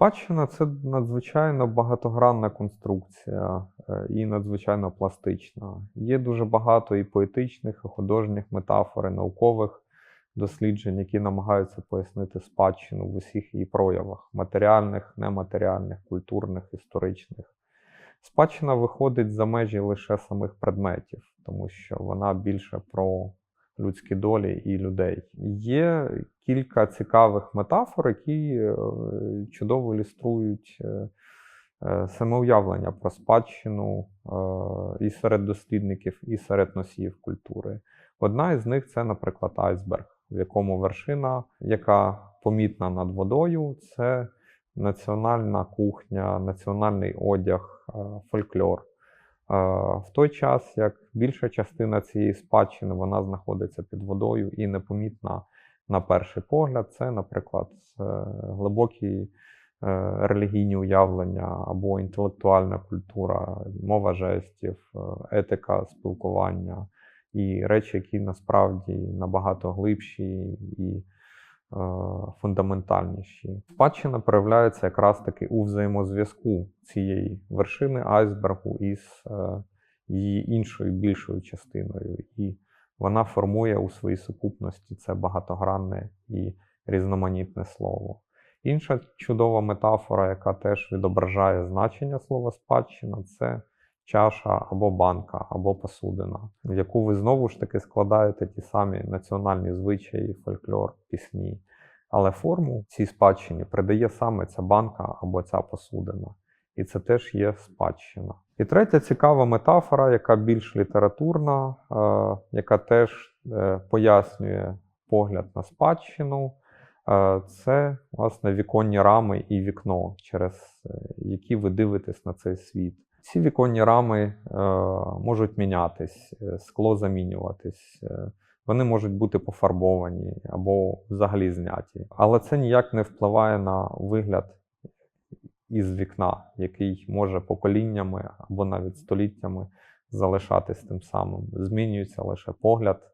Спадщина це надзвичайно багатогранна конструкція е, і надзвичайно пластична. Є дуже багато і поетичних, і художніх метафор, і наукових досліджень, які намагаються пояснити спадщину в усіх її проявах матеріальних, нематеріальних, культурних, історичних. Спадщина виходить за межі лише самих предметів, тому що вона більше про людські долі і людей. Є кілька цікавих метафор, які е, чудово ілюструють е, е, самоуявлення про спадщину і серед дослідників, і серед носіїв культури. Одна із них це, наприклад, айсберг, в якому вершина, яка помітна над водою, це національна кухня, національний одяг, фольклор. В той час, як більша частина цієї спадщини вона знаходиться під водою і непомітна на перший погляд, це, наприклад, е, глибокі е, релігійні уявлення або інтелектуальна культура, мова жестів, е, етика спілкування і речі, які насправді набагато глибші і фундаментальніші. Спадщина проявляється якраз таки у взаємозв'язку цієї вершини айсбергу із її іншою більшою частиною. І вона формує у своїй сукупності це багатогранне і різноманітне слово. Інша чудова метафора, яка теж відображає значення слова спадщина, це чаша або банка, або посудина, в яку ви знову ж таки складаєте ті самі національні звичаї, фольклор, пісні. Але форму цій спадщині придає саме ця банка або ця посудина. І це теж є спадщина. І третя цікава метафора, яка більш літературна, е, яка теж е, пояснює погляд на спадщину, е, це власне віконні рами і вікно, через які ви дивитесь на цей світ. Ці віконні рами можуть мінятись, скло замінюватись. Вони можуть бути пофарбовані або взагалі зняті. Але це ніяк не впливає на вигляд із вікна, який може поколіннями або навіть століттями залишатись тим самим. Змінюється лише погляд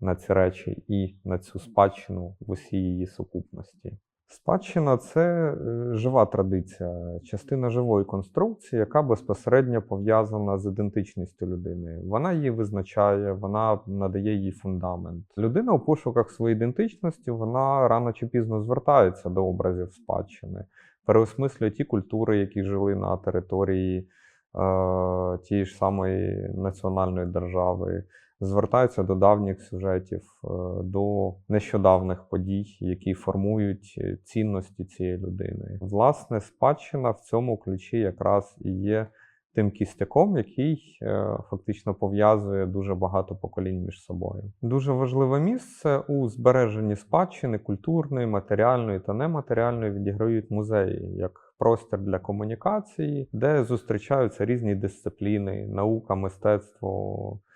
на ці речі і на цю спадщину в усій її сукупності. Спадщина це е, жива традиція, частина живої конструкції, яка безпосередньо пов'язана з ідентичністю людини. Вона її визначає, вона надає їй фундамент. Людина у пошуках своєї ідентичності вона рано чи пізно звертається до образів спадщини переосмислює ті культури, які жили на території е, тієї ж самої національної держави, звертаються до давніх сюжетів, е, до нещодавних подій, які формують цінності цієї людини. Власне, спадщина в цьому ключі якраз і є тим кістяком, який е, фактично пов'язує дуже багато поколінь між собою. Дуже важливе місце у збереженні спадщини культурної, матеріальної та нематеріальної відіграють музеї як простір для комунікації, де зустрічаються різні дисципліни, наука, мистецтво, е,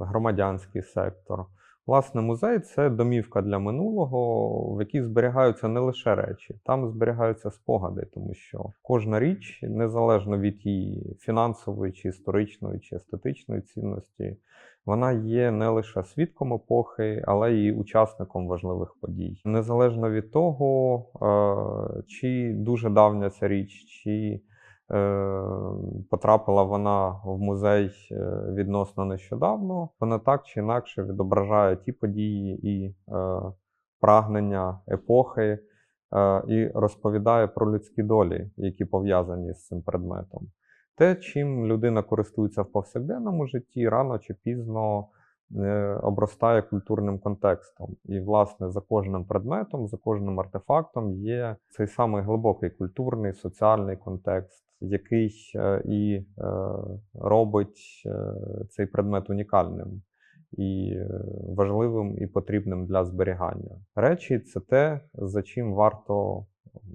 громадянський сектор. Власне, музей це домівка для минулого, в якій зберігаються не лише речі, там зберігаються спогади, тому що кожна річ, незалежно від її фінансової, чи історичної, чи естетичної цінності, вона є не лише свідком епохи, але й учасником важливих подій. Незалежно від того, е, чи дуже давня ця річ, чи Е, потрапила вона в музей е, відносно нещодавно. Вона так чи інакше відображає ті події і е, прагнення епохи і розповідає про людські долі, які пов'язані з цим предметом. Те, чим людина користується в повсякденному житті, рано чи пізно обростає культурним контекстом. І, власне, за кожним предметом, за кожним артефактом є цей самий глибокий культурний, соціальний контекст який е, і е, робить е, цей предмет унікальним і важливим і потрібним для зберігання. Речі це те, за чим варто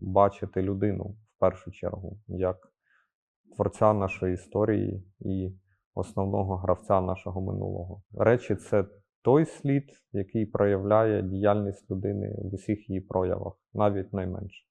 бачити людину в першу чергу, як творця нашої історії і основного гравця нашого минулого. Речі це той слід, який проявляє діяльність людини в усіх її проявах, навіть найменше.